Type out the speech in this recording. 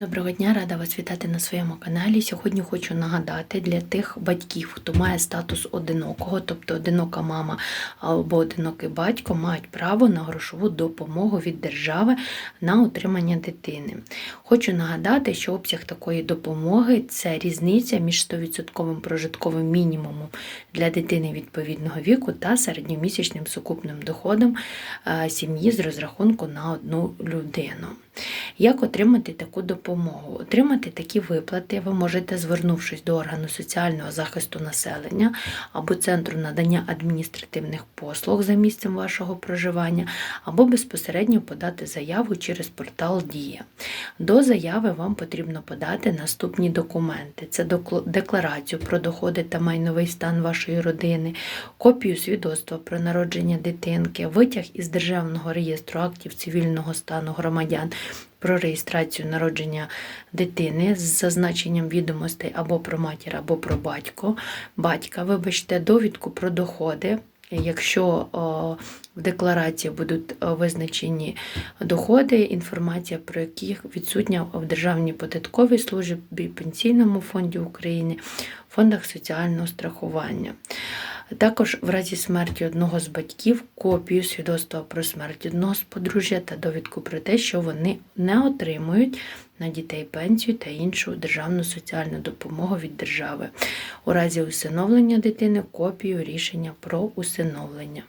Доброго дня, рада вас вітати на своєму каналі. Сьогодні хочу нагадати для тих батьків, хто має статус одинокого, тобто одинока мама або одинокий батько, мають право на грошову допомогу від держави на утримання дитини. Хочу нагадати, що обсяг такої допомоги це різниця між 100% прожитковим мінімумом для дитини відповідного віку та середньомісячним сукупним доходом е, сім'ї з розрахунку на одну людину. Як отримати таку допомогу? Отримати такі виплати ви можете, звернувшись до органу соціального захисту населення або центру надання адміністративних послуг за місцем вашого проживання, або безпосередньо подати заяву через портал Дія. До заяви вам потрібно подати наступні документи: це декларацію про доходи та майновий стан вашої родини, копію свідоцтва про народження дитинки, витяг із Державного реєстру актів цивільного стану громадян про реєстрацію народження дитини з зазначенням відомостей або про матір, або про батько, батька, вибачте, довідку про доходи. Якщо в декларації будуть визначені доходи, інформація про яких відсутня в Державній податковій службі, Пенсійному фонді України, фондах соціального страхування. Також в разі смерті одного з батьків копію свідоцтва про смерть одного з подружжя та довідку про те, що вони не отримують на дітей пенсію та іншу державну соціальну допомогу від держави. У разі усиновлення дитини копію рішення про усиновлення.